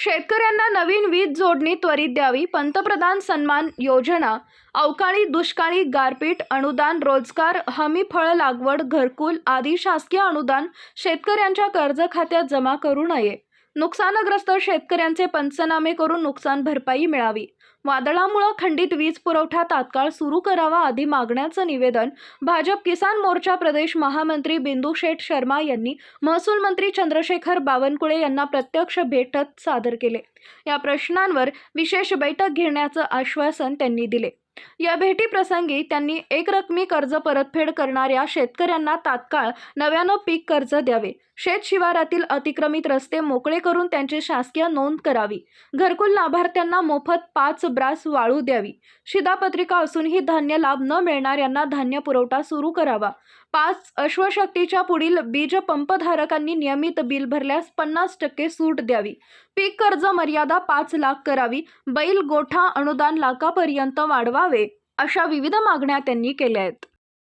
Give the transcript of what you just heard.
शेतकऱ्यांना नवीन वीज जोडणी त्वरित द्यावी. पंतप्रधान सन्मान योजना. अवकाळी दुष्काळी गारपीट अनुदान रोजगार हमी फळ लागवड घरकुल आदी शासकीय अनुदान शेतकऱ्यांच्या कर्ज खात्यात जमा करू नये. नुकसानग्रस्त शेतकऱ्यांचे पंचनामे करून नुकसान भरपाई मिळावी. वादळामुळं खंडित वीज पुरवठा तात्काळ सुरू करावा आदी मागण्याचं निवेदन भाजप किसान मोर्चा प्रदेश महामंत्री बिंदू शेठ शर्मा यांनी महसूल मंत्री चंद्रशेखर बावनकुळे यांना प्रत्यक्ष भेटत सादर केले. या प्रश्नांवर विशेष बैठक घेण्याचं आश्वासन त्यांनी दिले. या भेटीप्रसंगी त्यांनी एकरकमी कर्ज परतफेड करणाऱ्या शेतकऱ्यांना तात्काळ नव्यानं पीक कर्ज द्यावे. शेत शिवारातील अतिक्रमित रस्ते मोकळे करून त्यांची शासकीय नोंद करावी. घरकुल लाभार्थ्यांना मोफत पाच ब्रास वाळू द्यावी. शिधापत्रिका असूनही धान्य लाभ न मिळणाऱ्यांना धान्य पुरवठा सुरू करावा. पाच अश्वशक्तीच्या पुढील बीज पंपधारकांनी नियमित बिल भरल्यास पन्नास टक्के सूट द्यावी. पीक कर्ज मर्यादा पाच लाख करावी. बैल गोठा अनुदान लाखापर्यंत वाढवा. वाढवावे अशा विविध मागण्या त्यांनी केल्या आहेत.